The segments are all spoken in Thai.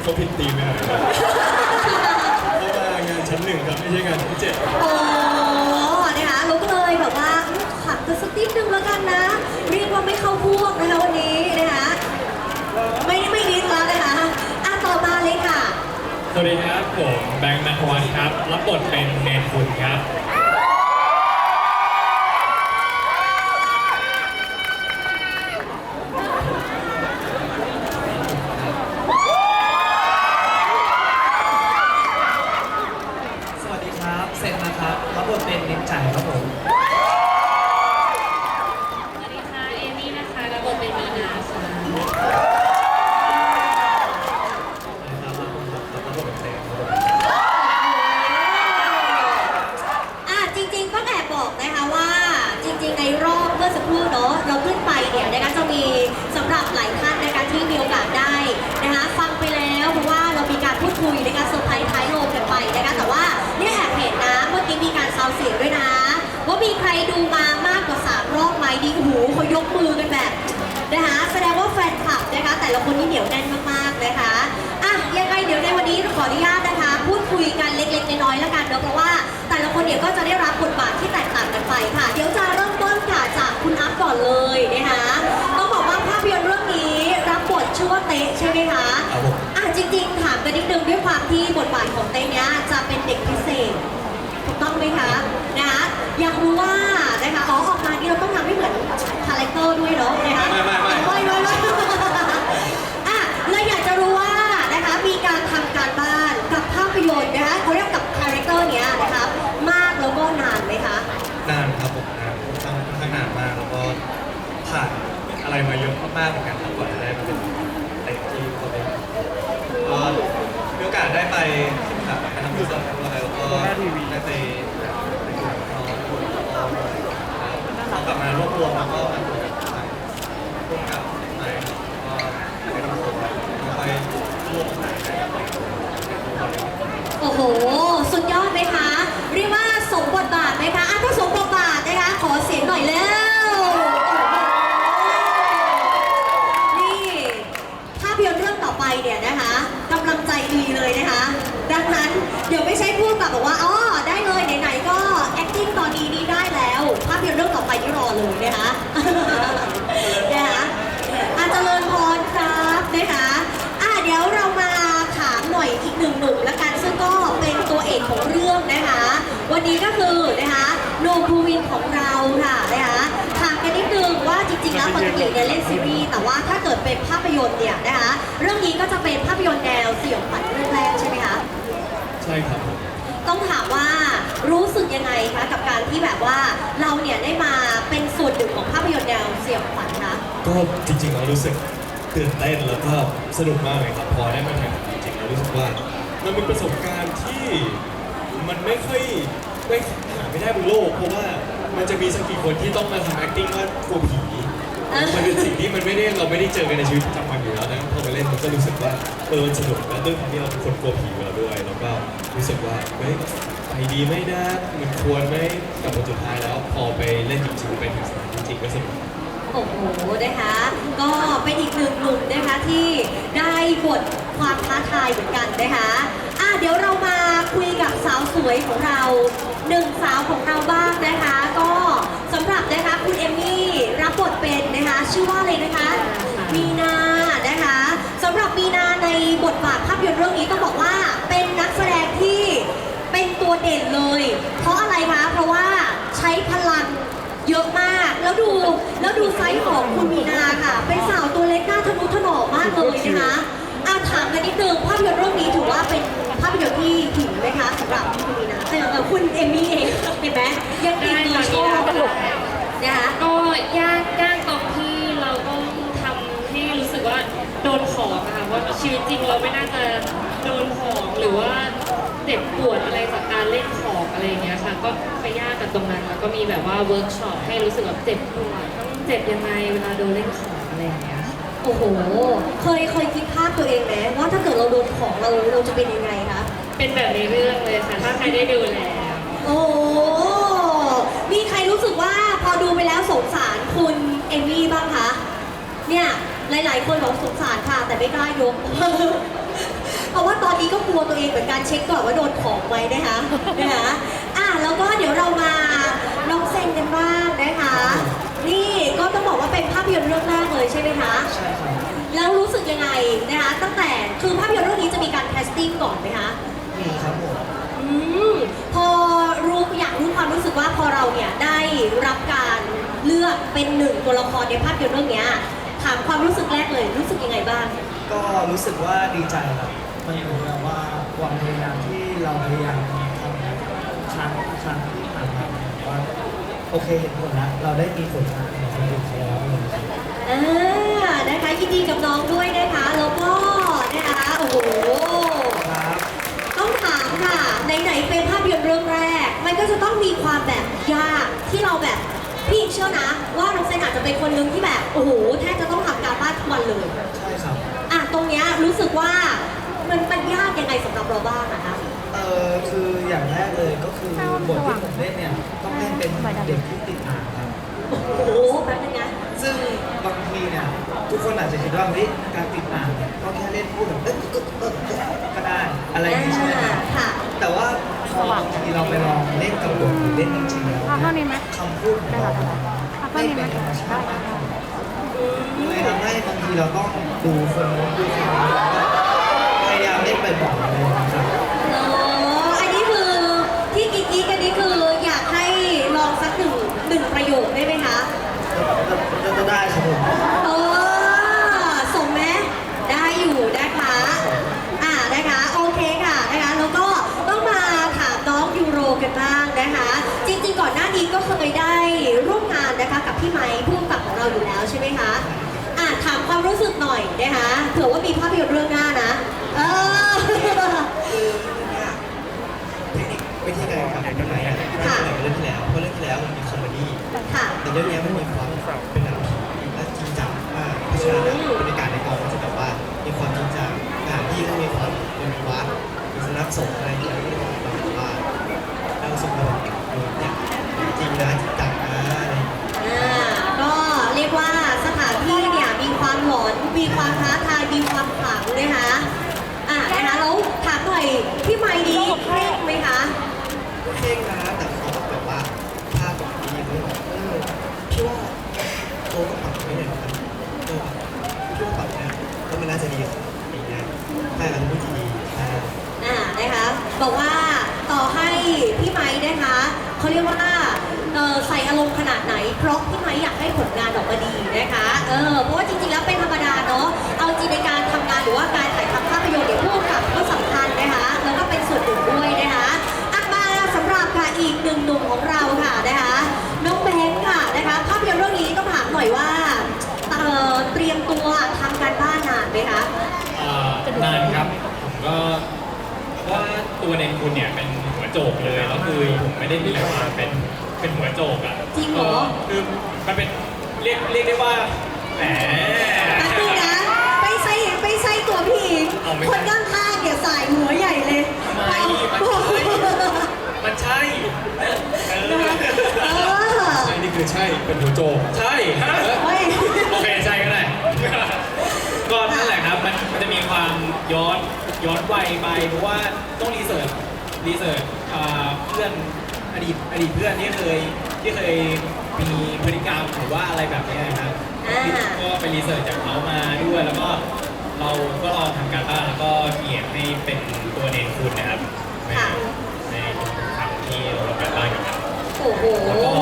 ชุดเขาผิดธีมไปหน่อยนะเพราะว่างานชั้นหนึ่งครับไม่ใช่งานชั้นเจ็ดโอ้นะคะเราก็เลยแบบว่าขับกันสักนิดนึงแล้วกันนะ เรียกว่าไม่เข้าพวกนะคะวันนี้นะคะไม่ไม่นิดแล้วนะคะอะต่อมาเลยค่ะ สวัสดีครับผมแบงค์นัทวัฒน์ครับรับบทเป็นเนนคุณครับ สวัสดีครับ เซนนะค รับบทเป็นเน้นจ่ายครับผม สวัสดีค่ะ เอมี่นะคะรับบทเป็นมีนาค่ะ นะครับรับบทรับบทเป็นเซนครับผม อะจริงๆต้องแอบบอกนะคะว่าจริงๆในรอบเมื่อสักครู่เนาะเราขึ้นไปเนี่ยนะคะจะมีสำหรับหลายท่านนะคะที่มีโอกาสได้นะคะฟังไปแล้วเพราะว่าเรามีการพูดคุยในการเซอร์ไพรส์ท้ายโรงกันไปนะคะแต่ว่าเนี่ยแอบเห็นนะเมื่อกี้มีการซาวเสียงด้วยนะ ว่ามีใครดูมามากกว่าสามรอบไหมดีโอ้โห เขายกมือกันแบบนะคะแสดงว่าแฟนคลับนะคะ แต่ละคนนี่เหนียวแน่นมากๆนะคะอะยังไงเดี๋ยวในวันนี้ขออนุญาตนะคะ พูดคุยกันเล็กๆน้อยๆแล้วกันเนาะเพราะว่าแต่ละคนเนี่ยก็จะได้รับบทบาทที่แตกต่างกันไปค่ะ เดี๋ยวจะเริ่มต้นค่ะจากคุณอัพก่อนเลยนะคะต้องบอกว่าภาพยนตร์เรื่องนี้รับบทชื่อว่าเต๊ะใช่ไหมคะครับผมอะจริงๆถามกันนิดนึงด้วยความที่บทบาทของเต๊ะเนี้ยจะเป็นเด็กพิเศษถูกต้องไหมคะนะคะอยากรู้ว่านะคะอ๋อออกมานี่เราต้องทำให้เหมือนคา แรคเตอร์ด้วยเนาะนะคะไม่ไม่ไม่ไม่ไม่ไม่อะเลยอยากจะรู้ว่านะคะมีการทำการบ้านกับภาพยนตร์นะคะเขาเรียกกับคาแรคเตอร์เนี้ยนะคะมากแล้วก็นานไหมคะนานครับผมนานค่อนข้างค่อนข้างนานมากแล้วก็ผ่านอะไรมาเยอะมากๆเหมือนกันครับกว่าจะได้มาเป็นเต็มที่เขาเป็นก็มีโอกาสได้ไปที่ขับไปทำบุญด้วยแล้วก็ได้ไปแบบไปดูน้องคนแล้วก็เขากลับมารวบรวมแล้วก็มาดูกับทางร่วมกับนายก็ไปทำบุญแล้วไปร่วมสายกัน โอ้โห สุดยอดไหมคะ เรียกว่าสมบทบาทไหมคะอะถ้าสมบทบาทนะคะ ขอเสียงหน่อยแล้วนี่ภาพยนตร์เรื่องต่อไปเนี่ยนะคะกำลังใจดีเลยนะคะ ดังนั้นเดี๋ยวไม่ใช่พูดแบบบอกว่าอ๋อได้เลยไหนๆก็ acting ตอนนี้นี่ได้แล้ว ภาพยนตร์เรื่องต่อไปนี่รอเลยนะคะ นะคะอาเจริญพรครับนะคะอะเดี๋ยวเรามาถามหน่อยอีกหนึ่งหนุ่มละกันซึ่งก็เป็นตัวเอกของเรื่องนะคะ วันนี้ก็คือนะคะโนภูวินของเราค่ะนะคะถามกันนิดนึงว่าจริงๆแล้ว ปกติเนี่ยเล่นซีรีส์แต่ว่าถ้าเกิดเป็นภาพยนตร์เนี่ยนะคะเรื่องนี้ก็จะเป็นภาพยนตร์แนวสยองขวัญเรื่องแรกใช่ไหมคะใช่ครับผมต้องถามว่ารู้สึกยังไงคะกับการที่แบบว่าเราเนี่ยได้มาเป็นส่วนหนึ่งของภาพยนตร์แนวสยองขวัญคะก็จริงๆเรารู้สึกตื่นเต้นแล้วก็สนุกมากเลยครับพอได้มาถ่ายจริงๆเรารู้สึกว่ามันเป็นประสบการณ์ที่มันไม่ค่อยไม่หาไม่ได้บนโลกเพราะว่ามันจะมีสักกี่คนที่ต้องมาทำ acting ว่ากลัวผี มันเป็นสิ่งที่มันไม่ได้เราไม่ได้เจอกันในชีวิตประจำวันอยู่แล้วนะพอมาเล่นมันก็รู้สึกว่าเออมันสนุกแล้วด้วยความที่เราเป็นคนกลัวผีอยู่แล้วด้วยแล้วก็รู้สึกว่าเฮ้ยไปดีไหมนะมันควรไหมกับผลสุดท้ายแล้ว พอไปเล่นจริงๆไปถึงสนามจริงๆก็สนุกโอ้โหนะคะ ก็เป็นอีกหนึ่งหนุ่มนะคะที่ได้บทความท้าทายเหมือนกันนะคะอะเดี๋ยวเรามาคุยกับสาวสวยของเราหนึ่งสาวของเราบ้างนะคะ ก็สำหรับนะคะคุณเอมมี่ ชื่อว่าอะไรนะคะ มีนานะคะสำหรับมีนาในบทบาทภาพยนตร์เรื่องนี้ต้องบอกว่าเป็นนักแสดงที่เป็นตัวเด่นเลย เพราะอะไรคะ เพราะว่าใช้พลังเยอะมาก แล้วดูแล้วดูไซส์ของคุณมีนาค่ะ เป็นสาวตัวเล็กหน้าทะนุถนอมมากเลยนะคะอาถามกันนิดนึงภาพยนตร์เรื่องนี้ถือว่าเป็นภาพยนตร์ที่หินไหมคะสำหรับคุณมีนาเออเออคุณเอมมี่เองเห็นไหมยังติดได้มืตออนชนี้อบเราก็นะคะก็ยากยากตรงที่เราต้องทำให้รู้สึก ว่าโดนของอะค่ะว่าชีวิตจริงเราไม่น่าจะโดนของหรือว่าเจ็บปวดอะไรจากการเล่นของอะไรอย่างเงี้ยค่ะ ก็ไปยากกับตรงนั้นแล้วก็มีแบบว่าเวิร์กช็อปให้รู้สึกแบบเจ็บปวดต้องเจ็บยังไงเวลาโดนเล่นของอะไรอย่างเงี้ยค่ะโอ้โห เคยเคยคิดภาพตัวเองไหมว่าถ้าเกิดเราโดนของเราเราจะเป็นยังไงคะ เป็นแบบในเรื่องเลยค่ะถ้าใครได้ดูแล้วโอ้โหมีใครรู้สึกว่าพอดูไปแล้วสงสารคุณเอมมี่บ้างคะ เนี่ย หลายๆ คนบอกสงสารค่ะ แต่ไม่กล้ายก เพราะว่าตอนนี้ก็กลัวตัวเองเหมือนกันเช็คก่อนว่าโดนของไหมนะคะนะคะอะแล้วก็เดี๋ยวเรามาน้องเซนกันบ้างนะคะ นี่ก็ต้องบอกว่าเป็นภาพยนตร์เรื่องแรกเลยใช่ไหมคะใช่ครับแล้วรู้สึกยังไงนะคะตั้งแต่คือภาพยนตร์เรื่องนี้จะมีการแคสติ้งก่อนไหมคะมีครับผมอืมพอรู้อยากรู้ความรู้สึกว่าพอเราเนี่ยได้รับการเลือกเป็นหนึ่งตัวละครในภาพยนตร์เรื่องเนี้ย ถามความรู้สึกแรกเลย รู้สึกยังไงบ้าง ก็รู้สึกว่าดีใจครับมันเหมือนกับว่าความพยายามที่เราพยายามทำครั้งครั้งที่ผ่านมาเนี่ยว่าโอเคเห็นผลแล้วเราได้มีผลงานของคนอื่นเขาแล้วเลยครับอ่านะคะยินดีกับน้องด้วยนะคะแล้วก็นะคะโอ้โหครับต้องถามค่ะไหนๆเป็นภาพยนตร์เรื่องแรก มันก็จะต้องมีความแบบยากที่เราแบบ พี่เชื่อนะ ว่าน้องเซนอาจจะเป็นคนหนึงที่แบบโอ้โหแทบจะต้องทำการบ้านทุกวันเลย ใช่ครับ อะตรงเนี้ยรู้สึกว่ามันมันยากยังไงสำหรับเราบ้างนะคะ เอ่อคืออย่างแรกเลยก็คือบทที่ผมเล่นเนี่ยต้องเล่นเป็นเด็กที่ติดอ่างครับ โอ้โหแป๊บนึงนะ ซึ่งบางทีเนี่ยทุกคนอาจจะคิดว่าเฮ้ยการติดอ่างเนี่ยก็แค่เล่นพูดแบบเอ๊ะก็ก็ก็ก็ได้อะไรอย่างนี้ใช่ไหมครับ ค่ะ แต่ว่า พอบางทีเราไปลองเล่นกับบทหรือเล่นจริงๆแล้วเอาเท่านี้ไหมคำพูดของเราเอาไม่เท่านี้ไหมเป็นธรรมชาติมากขึ้นเลยทำให้บางทีเราต้องดูคนโน้นดูคนนี้แล้วก็พยายามเล่นบ่อยๆอะไรอย่างเงี้ยครับ อ๋อ อันนี้คือที่กิ๊กกิ๊กอันนี้คืออยากให้ลองสักหนึ่งหนึ่งประโยคได้ไหมคะ จะจะได้ครับผม เออส่งไหมได้อยู่นะคะอ่านะคะ โอเคค่ะนะคะ แล้วก็ต้องมาถามน้องยูโรกันบ้างนะคะ จริงๆก่อนหน้านี้ก็ เคยได้ร่วมงานนะคะกับพี่ไม้ผู้กำกับของเราอยู่แล้วใช่ไหมคะอ่าถามความรู้สึกหน่อยนะคะเผื่อว่ามีภาพยนตร์เรื่องหน้านะ เออเทคนิควิธีการทำเป็นไหนอะต่างจากเรื่องที่แล้วเพราะเรื่องที่แล้วมันมีคอมเมดี้ค่ะ แต่เรื่องนี้มันมีความเป็นหนังผีและจริงจังมากเพราะฉะนั้นอะบรรยากาศ ไม่ได้มีความเป็นเป็นหัวโจกอะจริงเหรอ คือมันเป็นเรียกเรียกได้ว่าแหม แป๊บนึงนะไปใส่ไปใส่ตัวพี่หญิงเอาไม่ คนข้างๆเนี่ยสายหัวใหญ่เลยทำไมมันใช่มันใช่เอเอออใช่นี่คือใช่เป็นหัวโจกใช่ฮะ เฮ้ย โอเคใช่ก็ได้ ก็นั่นแหละครับมันมันจะมีความย้อนย้อนวัยไปเพราะว่าต้องรีเสิร์ชรีเสิร์ชอ่าเพื่อน อดีตอดีตเพื่อนที่เคยที่เคยมีพฤติกรรมหรือว่าอะไรแบบนี้นะครับอ่า ก็ไปรีเสิร์ชจากเขามาด้วยแล้วก็เราก็ลองทำการบ้านแล้วก็เขียนให้เป็นตัวเนนคุณนะครับ ในในคำที่เราทำการบ้านกันครับ โอ้โห แล้วก็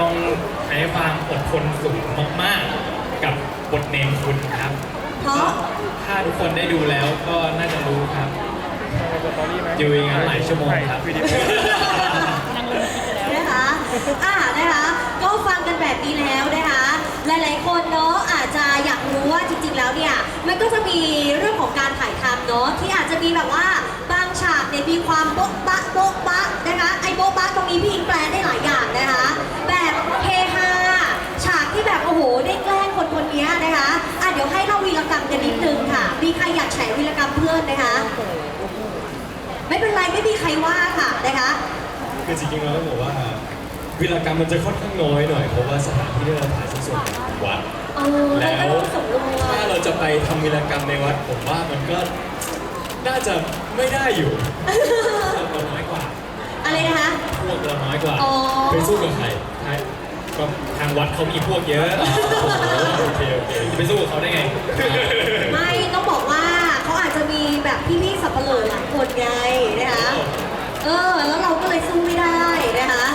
ต้องใช้ความอดทนสูงมากๆ กับบทเนมคุณครับเพราะ ถ้าทุกคนได้ดูแล้วก็น่าจะรู้ครับ อยู่อย่างนั้นหลายชั่วโมงครับนะคะอ่านะคะ ก็ฟังกันแบบนี้แล้วนะคะ หลาย ๆ คนเนาะอาจจะอยากรู้ว่าจริง ๆ แล้วเนี่ย มันก็จะมีเรื่องของการถ่ายทำเนาะที่อาจจะมีแบบว่าบางฉากเนี่ยมีความโบ๊ะบะโบ๊ะบะนะคะ ไอ้โบ๊ะบะตรงนี้พี่อิงแปลได้หลายอย่างนะคะ แบบเฮฮา ฉากที่แบบโอ้โหได้แกล้งคนคนนี้นะคะ อะเดี๋ยวให้เล่าวีรกรรมกันนิดนึงค่ะ มีใครอยากแฉวีรกรรมเพื่อนนะคะ ไม่เป็นไรไม่มีใครว่าค่ะนะคะ คือจริงๆแล้วต้องบอกว่าวิรกรรมมันจะค่อนข้างน้อยหน่อยเพราะว่าสถานที่ที่เราถ่ายส่วนใหญ่เป็นวัด เออแล้วก็ต้องสำรวถ้าจเราจะไปทำวิรกรรมในวัดผมว่ามันก็น่าจะไม่ได้อยู่เราน้อยกว่าอะไรนะคะ พวกเราน้อยกว่าอ๋อ ไปสู้กับใครใช่ก็ทางวัดเขามีพวกเยอะโอเคโอเคจะไปสู้กับเขาได้ไง ไม่ต้องบอกว่าเขาอาจ จะมีแบบพี่ๆสับเปลือหลายคนไงนะคะเออแล้วเราก็เลยสู้ไม่ได้นะคะ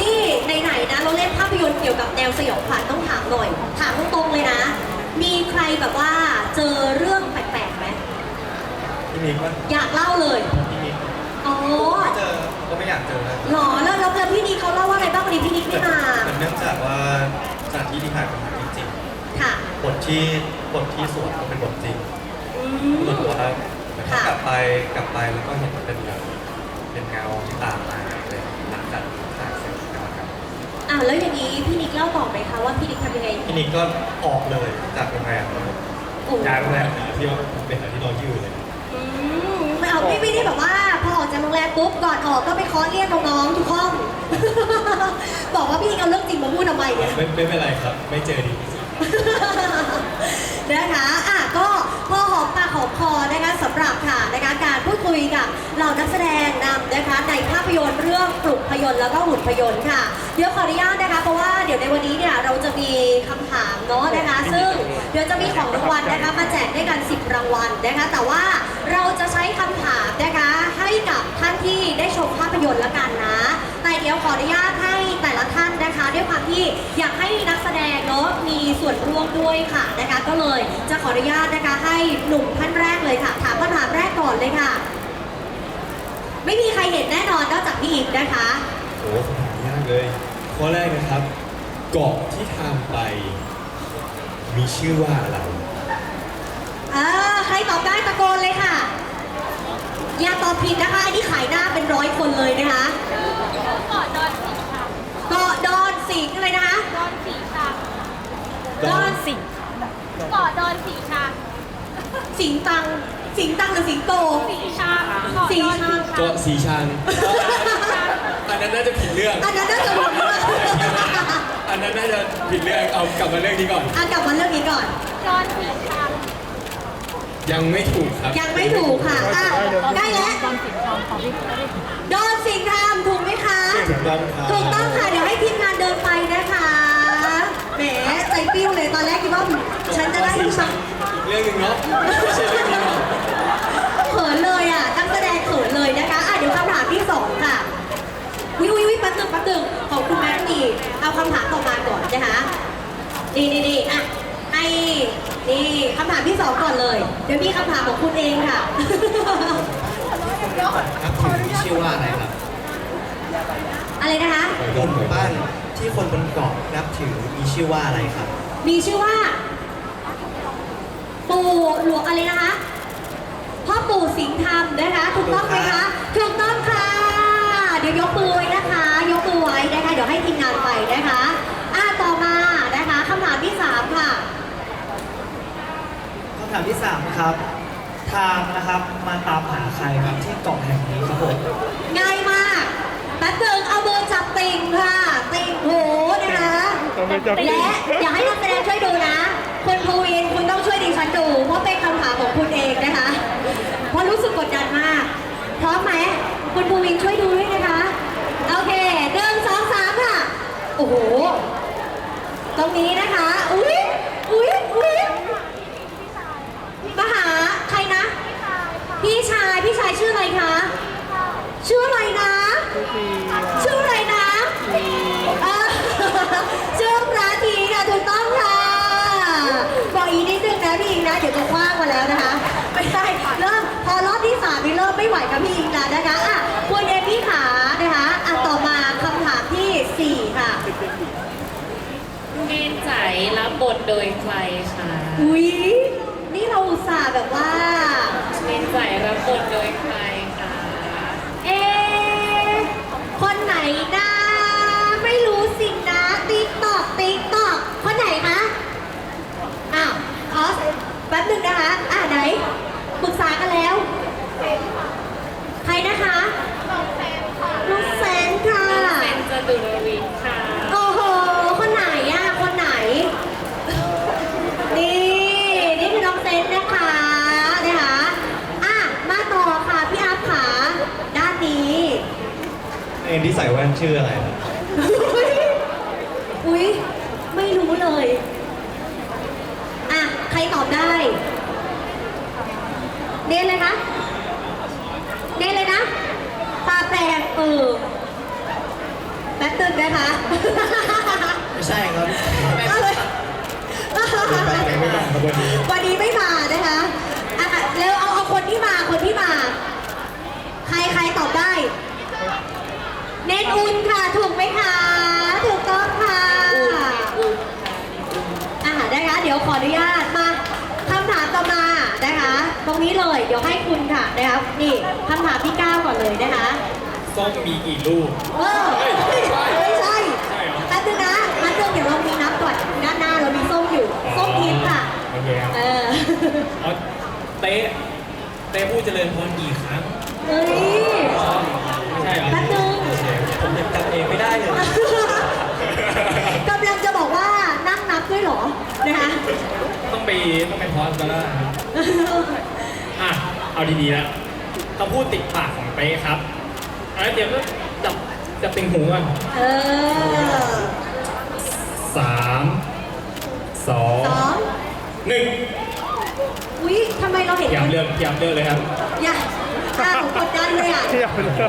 นี่ไหนๆนะเราเล่นภาพยนตร์เกี่ยวกับแนวสยองขวัญต้องถามหน่อย ถามตรงๆเลยนะ มีใครแบบว่าเจอเรื่องแปลกๆไหมพี่มิกว่าอยากเล่าเลยพี่มิกอ๋อไม่เจอก็ไม่อยากเจอนะหรอแล้วแล้วแล้วพี่นิกเขาเล่าว่าอะไรบ้างวันนี้พี่นิกไม่มามันเนื่องจากว่าสถานที่ที่ถ่ายเป็นสถานที่จริงค่ะ บทที่บทที่สวดก็เป็นบทจริงอืเหมือนมว่า ถ้าค่ะกลับไปกลับไปแล้วก็เห็นเป็นแบบเป็นเงาที่ตามมาเลยหลังจากถ่ายเสร็จนะครับอะแล้วอย่างนี้พี่นิกเล่าต่อไหมคะว่าพี่นิกทำยังไงพี่นิกก็ออกเลยจากโรงแรมเลยโอ้ย้ายโรงแรมที่ว่าเป็นหาที่นอนยืดเลย อืมไม่เอาพี่ไม่ได้แบบว่าพอออกจากโรงแรมปุ๊บก่อนออกก็ไปเคอเรียกน้องๆทุกห้อง บอกว่าพี่นิกเอาเรื่องจริงมาพูดทำไมเนี่ย ไม่ไม่เป็นไรครับ ไม่เจอดีที่สุด นะคะ อะ ก็พ อมปากหอมคอนะคะสำหรับค่ะนะคะการพูดคุยกับเหล่านักแสดงนำนะคะในภาพยนตร์เรื่องปลุกพยนตร์แล้วก็หุ่นพยนตร์ค่ะเดี๋ยวขออนุญาต ดี๋ยวในวันนี้เนี่ยเราจะมีคำถามเนาะนะคะ ซึ่งเดี๋ยวจะมีของรางวัลนะคะมาแจกด้วยกัน 10 รางวัลนะคะ แต่ว่าเราจะใช้คำถามนะคะให้กับท่านที่ได้ชมภาพยนตร์ละกันนะ แต่เดี๋ยวขออนุญาตให้แต่ละท่านนะคะด้วยความที่อยากให้นักแสดงเนาะมีส่วนร่วมด้วยค่ะนะคะ ก็เลยจะขออนุญาตนะคะให้หนุ่มท่านแรกเลยค่ะ ถามคำถามแรกก่อนเลยค่ะ ไม่มีใครเห็นแน่นอนนอกจากพี่อีกนะคะ โอ้โหคำถามยากเลยข้อแรกนะครับ เกาะที่ทำไป มีชื่อว่าอะไร อ่าใครตอบได้ตะโกนเลยค่ะ อย่าตอบผิดนะคะ อันนี้ขายหน้าเป็นร้อยคนเลยนะคะเกาะดอนสีชาเกาะดอนสิงห์อะไรนะคะดอนสีชาดอนสิงห์เกาะดอนสีชาสิงห์ตัง สิงห์ตังหรือสิงโต สีชาเกาะสีดอนชาสีชา เกาะสีชังอันนั้นน่าจะผิดเรื่อง อันนั้นน่าจะหมดเรื่อง อันนั้นน่าจะผิดเรื่องเอากลับมาเรื่องนี้ก่อน อะกลับมาเรื่องนี้ก่อนดอนสีชายังไม่ถูกครับยังไม่ถูกค่ะอะได้แล้วดอนสิงห์ทำถูกไหมคะ ถูกต้องครับถูกต้องค่ะ เดี๋ยวให้ทีมงานเดินไปนะคะ แหมใจปิ้วเลยตอนแรกคิดว่าฉันจะได้สีดูชัสังกอีกเรื่องหนึ่งเนาะไม่ใช่เรื่องนี้เนาะ เขินเลยอะนักแสดงเขินเลยนะคะ อะเดี๋ยวคำถามที่สองค่ะ วิววิววิแป๊บนึงแป๊บนึงของคุณแม่ดีเอาคำถามต่อมาก่อนนะคะดีดีดีอะให้นี่คำถามที่สองก่อนเลย เดี๋ยวมีคำถามของคุณเองค่ะครับถึงมีชื่อว่าอะไรครับอะไรนะคะหอยหดมู่งบ้านที่คนบนเกาะนับถือมีชื่อว่าอะไรครับ มีชื่อว่า ปู่หลวงอะไรนะคะพ่อปู่สิงห์ธรรมนะคะ ถูกต้องไหมคะ ถูกต้องค่ะ เดี๋ยวยกมือไว้นะคะ ยกมือไว้นะคะ เดี๋ยวให้ทีมงานไปนะคะอะต่อมานะคะคำถามที่สามค่ะ คำถามที่สามครับ ทามนะครับมาตามหาใครครับที่เกาะแห่งนี้ครับผมง่ายมากแป๊บนึงเอามือจับติ่งค่ะติ่งหูนะคะและอยากให้นักแสดงช่วยดูนะคุณภูวินคุณต้องช่วยดิฉันดูเพราะเป็นคำถามของคุณเองนะคะเพราะรู้สึกกดดันมากพร้อมไหมคุณภูวินช่วยดูด้วยนะคะ โอเคหนึ่งสองสามค่ะ โอ้โห ตรงนี้นะคะ อุ๊ยอุ๊ยอุ๊ยมาหาใครนะ พี่ชาย พี่ชายชื่ออะไรคะ ชื่ออะไรนะ ชื่ออะไรนะเอ่อชื่อพระทีค่ะถูกต้องค่ะบอกอีกนิดนึงนะพี่อิงนะ เดี๋ยวจะคว้างมาแล้วนะคะ ไม่ใช่เริ่มพอรอบที่สามนี่เริ่มไม่ไหวกับพี่อิงแล้วนะคะอะคุณเอมี่ขานะคะอะต่อมาคำถามที่สี่ค่ะ เมนใจรับบทโดยใครคะอุ๊ย นี่เราอุตส่าห์แบบว่า เมนใจรับบทโดยใครคะเอ๊ะคนไหนนะ ไม่รู้สินะ ติ๊กตอกติ๊กตอกคนไหนคะ อ้าวขอแป๊บหนึงนะคะ อ่าไหนปรึกษากันแล้ว ใครนะคะลูกแสนค่ะ เซนจตุรวิทย์ค่ะ โอ้โห คนไหนอะ คนไหน นี่ นี่คือน้องเซนนะคะ นะคะ อะ มา ที่ใส่แว่นชื่ออะไรครับอุ๊ย ไม่รู้เลย อะ ใครตอบได้ เน้นเลยนะ เน้นเลยนะ ตาแปลงเออแป๊บตึงนะคะ ไม่ใช่ครับอะไรไม่มาครับวันนี้ วันนี้ไม่มานะคะอะเร็วเอาเอาคนที่มาคนที่มา ใครใครตอบได้เนน อุ่นค่ะ ถูกไหมคะ ถูกต้องค่ะอ่านะคะ เดี๋ยวขออนุญาตมาคำถามต่อมานะคะ ตรงนี้เลย เดี๋ยวให้คุณค่ะนะคะนี่คำถามที่เก้าก่อนเลยนะคะ ส้มมีกี่ลูก เออไม่ใช่ใช่เหรอ แป๊บนึงนะมาเรื่องเดี๋ยวเรามีนับก่อนด้านหน้าเรามีส้มอยู่ ส้มทิพย์ค่ะ โอเคครับเออ เอาเต๊ะเต๊ะผู้เจริญพรกี่ครั้งเฮ้ย ไม่ใช่เหรอ แป๊บนึง ผมยังจำเองไม่ได้เลย กำลังจะบอกว่านั่งนับด้วยเหรอ นะคะต้องไปต้องไปพอสกันแล้วนะครับอะเอาดีๆแล้วคำพูดติดปากของเป๊ะครับอะเดี๋ยวก็จับจับติงหูก่อนเออสามสองสองหนึ่งอุ๊ยทำไมเราเห็นพยายามเลือกพยายามเลือกเลยครับ อย่า อ่าผมกดดันเลยอะ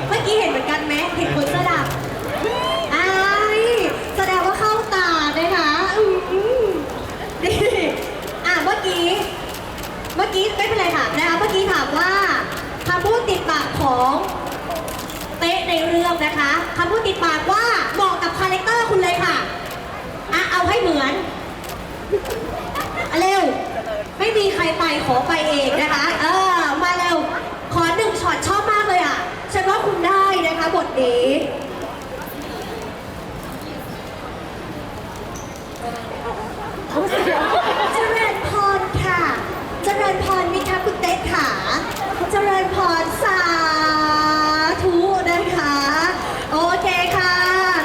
เมื่อกี้เห็นเหมือนกันไหมเห็นคนเสื้อดำอ้ายแสดงว่าเข้าตานะคะอืมนี่อะเมื่อกี้ เมื่อกี้ไม่เป็นไรค่ะนะคะ เมื่อกี้ถามว่าคำพูดติดปากของเต๊ะในเรื่องนะคะคำพูดติดปากว่าเหมาะกับคาแรคเตอร์คุณเลยค่ะอะเอาให้เหมือนอะเร็ว ไม่มีใครไปขอไปเองนะคะ เออ มาเร็ว ขอหนึ่ง ช็อตชอบมากเลยอะฉันว่าคุณได้นะคะบทนี้เสียญพรค่ะ เจริญพรมิคะคุณเต๊ะขาเจริญพรสาธุนะคะ โอเคค่ะ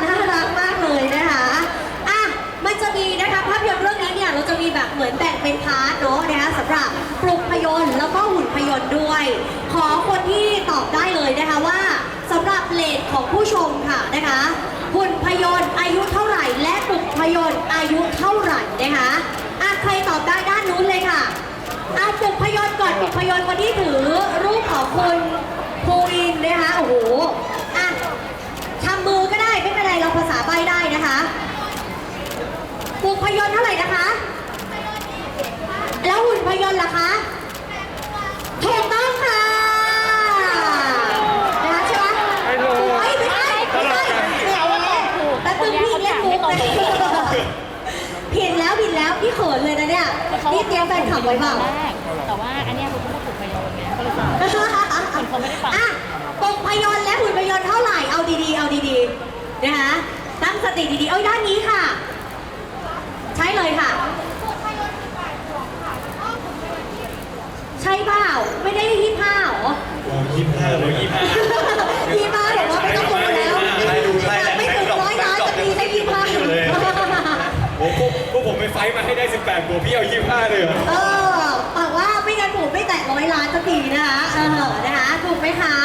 น่ารักมากเลยนะคะ อะ มันจะมีนะคะภาพยนตร์เรื่องนี้เนี่ยเราจะมีแบบเหมือนแบ่งเป็นพาร์ทเนาะนะคะสำหรับปลุกพยนตร์แล้วก็หุ่นพยนตร์ด้วย ขอคนที่ตอบได้เลยนะคะว่าสำหรับเลทของผู้ชมค่ะ นะคะหุ่นพยนต์อายุเท่าไหร่ และปลุกพยนต์อายุเท่าไหร่นะคะอะใครตอบได้ด้านนู้นเลยค่ะอะปลุกพยนต์ก่อนปลุกพยนต์คนที่ถือรูปของคุณภูอินนะคะโอ้โหอะทำมือก็ได้ไม่เป็นไรเราภาษาใบได้นะคะปลูกพยนต์เท่าไหร่นะคะ แล้วหุ่นพยนต์ล่ะคะ ถูกต้องค่ะนะคะใช่ไหมไม่ถูกไม่ใช่ไม่ใช่แต่ตึงพี่เล่นมุกเลยผิดแล้วผิดแล้วพี่เขินเลยนะเนี่ยนี่ เตรียมแฟนคลับไว้เปล่าแรก แต่ว่าอันเนี้ยคุณก็ปลุกไปโยนเนี่ยก็เลยฟังคนเขาไม่ได้ฟัง อะปกพยนต์และหุ่นพยนต์เท่าไหร่ เอาดีๆ เอาดีๆ นะคะตั้งสติดีๆ เอาด้านนี้ค่ะ ใช่เลยค่ะ ใช่เปล่า ไม่ได้ยี่ห้าเหรอยี่สิบห้าเลยยี่ห้า ฟท์มาให้ได้ 18บวกพี่เอา25เลยเหรอเออบอกว่าไม่งั้นผมไม่แตะร้อยล้านสักทีนะคะเออนะคะถูกไหมคะ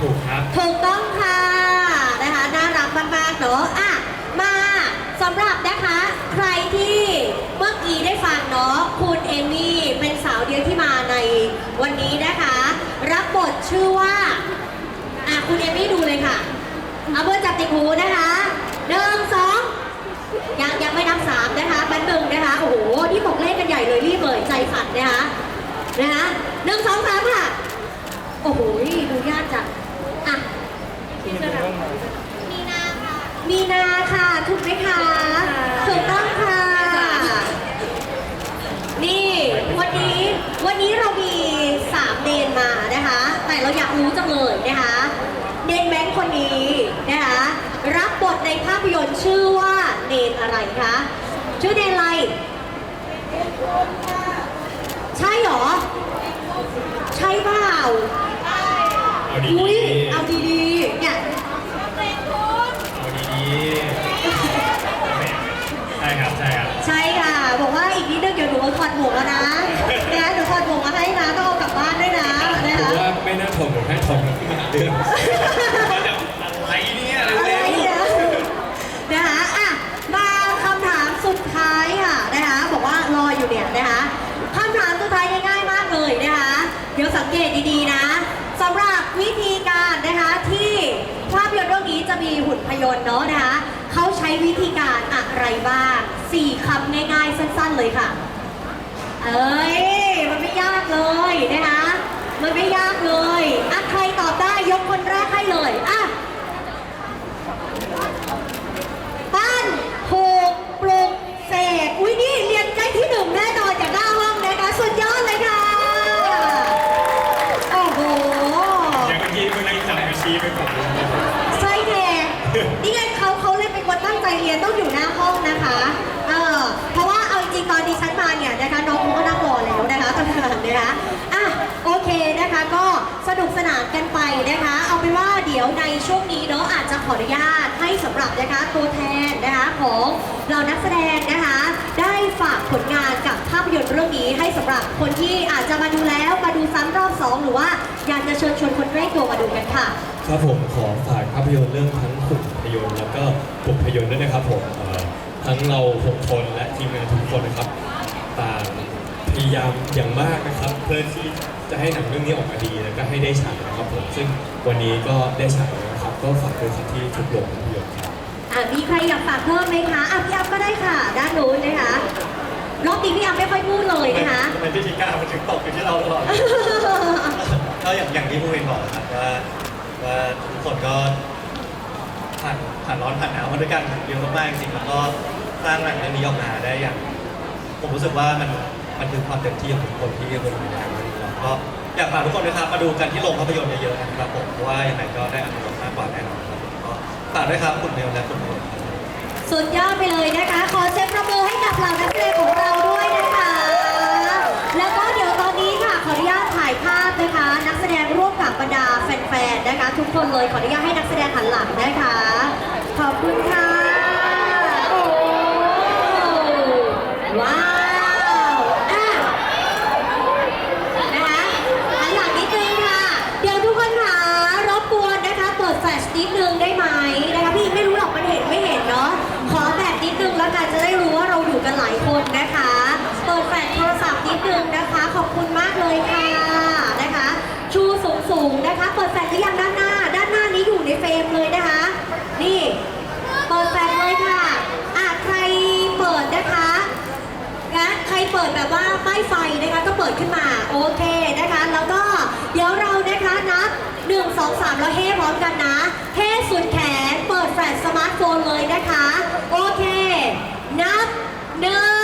ถูกครับ ถูกต้องค่ะนะคะน่ารักมากๆเนอะอะมาสำหรับนะคะ ใครที่เมื่อกี้ได้ฟังเนาะคุณเอมี่เป็นสาวเดียวที่มาในวันนี้นะคะ รับบทชื่อว่าอะคุณเอมี่ดูเลยค่ะเอาเบอร์จับติดหูนะคะหนึ่งสองยังยังไม่ นับสามนะคะแป๊บนึงนะคะ โอ้โหที่บอกเลขกันใหญ่เลยรีบเลยใจฝันนะคะนะคะหนึ่งสองสามค่ะ โอ้โห ดูยากจังอะพี่เสื้อดำมีนาค่ะ มีนาค่ะถูกไหมคะถูกต้องค่ะ นี่วันนี้วันนี้เรามีสามเดนมานะคะ แต่เราอยากรู้จังเลยนะคะ เดนแบงค์คนนี้นะคะ รับบทในภาพยนตร์ชื่อว่า เดนอะไรคะชื่อเดนอะไรใช่เหรอ ใช่เปล่าเอาดีอุ้ยๆเอาดีๆเนี่ยเอาดีๆใช่ครับใช่ครับใช่ค่ะ บอกว่าอีกนิดนึงเดี๋ยวหนูถอดหมวกแล้วนะนะคะหนูถอดหมวกมาให้นะต้องเอากลับบ้านด้วยนะนะผมคะว่าไม่น่าถอดหมวกให้ถอดหมวกขึ้นมาหาเรื่อง เกตดีๆนะสำหรับวิธีการนะคะที่ภาพยนตร์เรื่องนี้จะมีหุ่นพยนต์เนาะนะคะเขาใช้วิธีการอะไรบ้างสี่คำง่ายๆสั้นๆเลยค่ะ เอ้ยมันไม่ยากเลยนะคะมันไม่ยากเลยอะใครตอบได้ยกคนแรกให้เลยอะ นุกสนานกันไปนะคะ เอาเป็นว่าเดี๋ยวในช่วงนี้เนาะอาจจะขออนุญาตให้สำหรับนะคะตัวแทนนะคะของเรานักแสดงนะคะ ได้ฝากผลงานกับภาพยนตร์เรื่องนี้ให้สำหรับคนที่อาจจะมาดูแล้วมาดูซ้ำรอบสองหรือว่าอยากจะเชิญชวนคนใกล้ตัวมาดูกันค่ะครับผมขอฝากภาพยนตร์เรื่องทั้งขุนพยนตร์แล้วก็บุพยนตร์ด้วยนะครับผมทั้งเราหกคนและทีมงานทุกคนนะครับต่างพยายามอย่างมากนะครับเพื่อที่ จะให้หนังเรื่องนี้ออกมาดีแล้วก็ให้ได้ฉายนะครับผมซึ่งวันนี้ก็ได้ฉายแล้วนะครับก็ฝากด้วยครับที่ทุกโรงภาพยนตร์ครับอะมีใครอยากฝากเพิ่มไหมคะอะพี่อัพก็ได้ค่ะ ด้านนู้นนะคะรอบนี้พี่อัพไม่ค่อยพูดเลยนะคะทำไมพี่ชิก้ามันถึงตกอยู่ที่เราตลอดก็อย่างอย่างที่พูดเองบอกนะครับว่าว่าทุกคนก็ผ่านผ่านร้อนผ่านหนาวมาด้วยกันเยอะมากๆจริงๆแล้วก็สร้างหนังเรื่องนี้ออกมาได้อย่าง ผมรู้สึกว่ามันมันคือความเต็มที่ของทุกคนที่ร่วมมือในเรื่องนี้แล้ว ก็อยากฝากทุกคนนะครับมาดูกันที่โรงภาพยนตร์เยอะๆนะครับผมเพราะว่ายังไงก็ได้อรรถรสมากกว่าแน่นอนครับก็ฝากด้วยครับคุณเมลและคุณเมครับ สุดยอดไปเลยนะคะ ขอเซ็ตประมือให้กับเหล่านักแสดงของเราด้วยนะคะ แล้วก็เดี๋ยวตอนนี้ค่ะ ขออนุญาตถ่ายภาพนะคะ นักแสดงร่วมกับบรรดาแฟนๆ นะคะ ทุกคนเลย ขออนุญาตให้นักแสดงหันหลังนะคะ ขอบคุณค่ะือยังด้านหน้า ด้านหน้านี้อยู่ในเฟรมเลยนะคะ นี่ เปิดแฟลชไว้ค่ะอะใครเปิดนะคะนะใครเปิดแบบว่าป้ายไฟนะคะก็เปิดขึ้นมาโอเคนะคะ แล้วก็เดี๋ยวเรานะคะนับหนึ่งสอสามแล้วเฮ้พร้อมกันนะเฮสุดแขนเปิดแฟลชสมาร์ทโฟนเลยนะคะ โอเค นับหนึ่ง